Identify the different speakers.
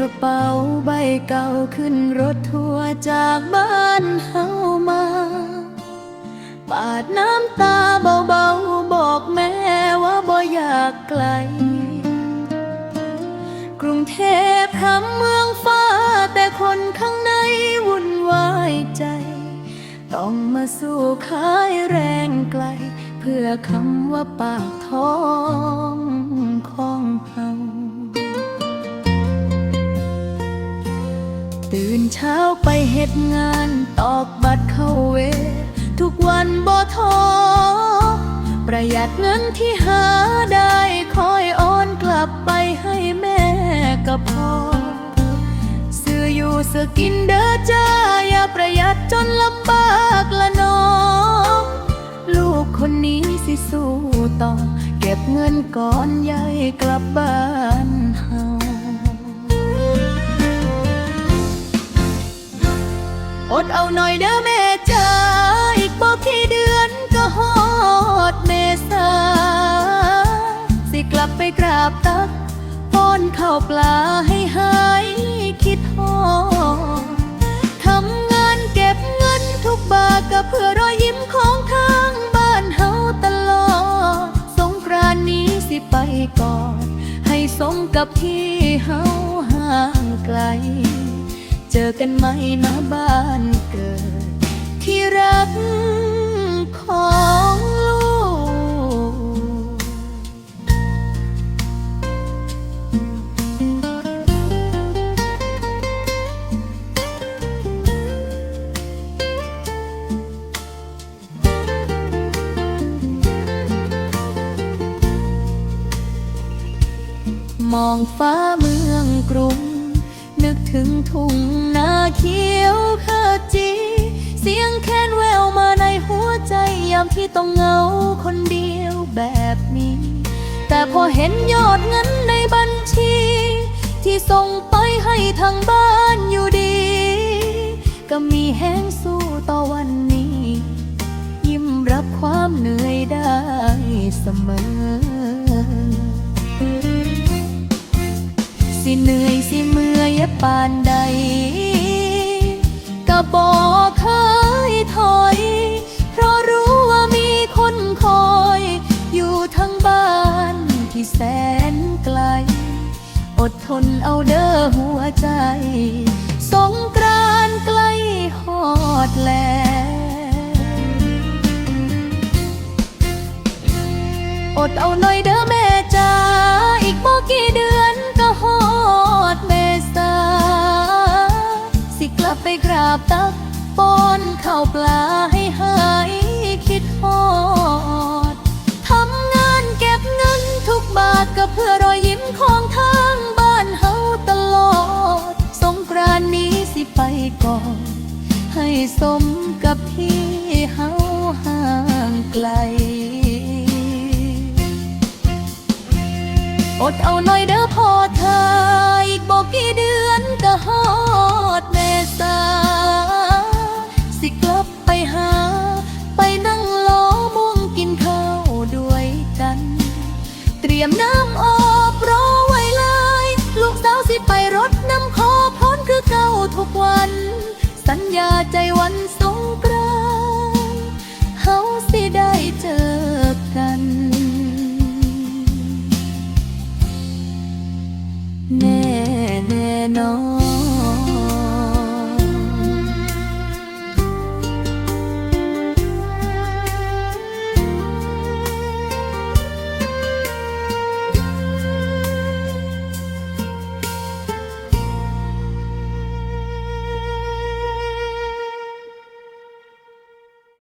Speaker 1: ระเป๋าใบเก่าขึ้นรถทัวร์จากบ้านเฮามา ปาดน้ำตาเบาๆ บอกแม่ว่าบ่อยากไกล กรุงเทพทำเมืองฟ้า แต่คนข้างในวุ่นวายใจ ต้องมาสู้ขายแรงไกล เพื่อคำว่าปากท้อง ไปเฮ็ดงานตอกบัตรเข้าเวรทุกวันบ่ท้อประหยัดเงินที่หาได้คอยโอนกลับไปให้แม่ก็พอซื้ออยู่ซื้อกินเด้อจ้าอย่าประหยัดจนลำบากละน้องลูกคนนี้สิสู้ต่อ เก็บเงินก่อนใหญ่กลับบ้านเฮา อดเอาหน่อยเด้อแม่จ้าอีกบ่กี่เดือนก็ฮอดเมษาสิกลับไปกราบตักป้อนข้าวปลาให้หายคิดฮอดทำงานเก็บเงินทุกบาทก็เพื่อรอยยิ้มของทางบ้านเฮาตลอด สงกรานนี้สิไปก่อน ให้สมกับที่เฮาห่างไกล เจอกันไหมนะบ้านเกิด ที่รักของลูก มองฟ้าเมืองกรุง นึกถึงทุ่งนาเขียวขจี เสียงแค้นแววมาในหัวใจยามที่ต้องเหงาคนเดียวแบบนี้ แต่พอเห็นยอดเงินในบัญชี ที่ส่งไปให้ทางบ้านอยู่ดี ก็มีแห้งสู้ต่อวันนี้ ยิ้มรับความเหนื่อยได้เสมอ สิเหนื่อย สิเมื่อยปานใดก็บอกเคยถอย เพราะรู้ว่ามีคนคอย อยู่ทั้งบ้านที่แสนไกล อดทนเอาเด้อหัวใจ สงกรานใกล้ฮอดแล้วอดเอาหน่อยาบตักป้อนข้าวปลาให้หายคิดฮอดทำงานเก็บเงินทุกบาทก็เพื่อรอยยิ้มของทางบ้านเฮาตลอด สงกรานนี้สิไปก่อน ให้สมกับที่เฮาห่างไกลอดเอาหน่อยเด้อพ่อเธออีกบอกกี่เดือนก็ฮอด ษา สิกลับไปหา ไปนั่งล้อม่วงกินข้าวด้วยกัน เตรียมน้ำอบรอไว้เลย ลูกสาวสิไปรถน้ำขอพรคือเก่าทุกวัน สัญญาใจวัน